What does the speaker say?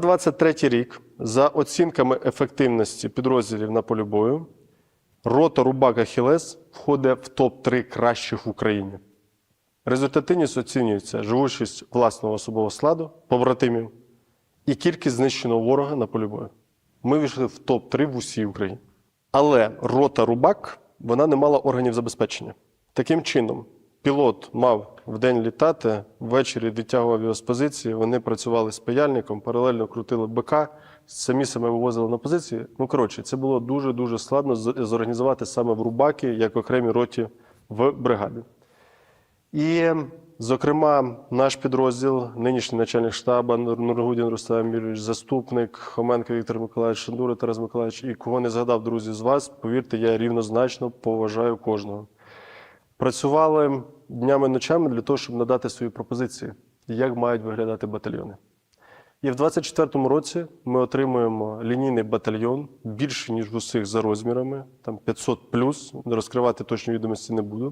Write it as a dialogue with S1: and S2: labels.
S1: 23 рік, за оцінками ефективності підрозділів на полі бою, рота Рубак Ахілес входить в топ-3 кращих в Україні. Результативність оцінюється живучість власного особового складу, побратимів і кількість знищеного ворога на полі бою. Ми війшли в топ-3 в усій Україні. Але рота Рубак вона не мала органів забезпечення. Таким чином, пілот мав вдень літати, ввечері відтягував його з позиції. Вони працювали з паяльником, паралельно крутили БК, самі себе вивозили на позиції. Ну коротше, це було дуже дуже складно зорганізувати саме в Рубакі як окремій роті в бригаді. І, зокрема, наш підрозділ, нинішній начальник штабу Нур- Нургудін Рустам Юрійович, заступник Хоменко Віктор Миколаївич, Шандура Тарас Миколаївич, і кого не згадав, друзі, з вас, повірте, я рівнозначно поважаю кожного. Працювали днями ночами для того, щоб надати свої пропозиції, як мають виглядати батальйони. І в 24-му році ми отримуємо лінійний батальйон більше, ніж в усіх за розмірами, там 500 плюс. Розкривати точні відомості не буду.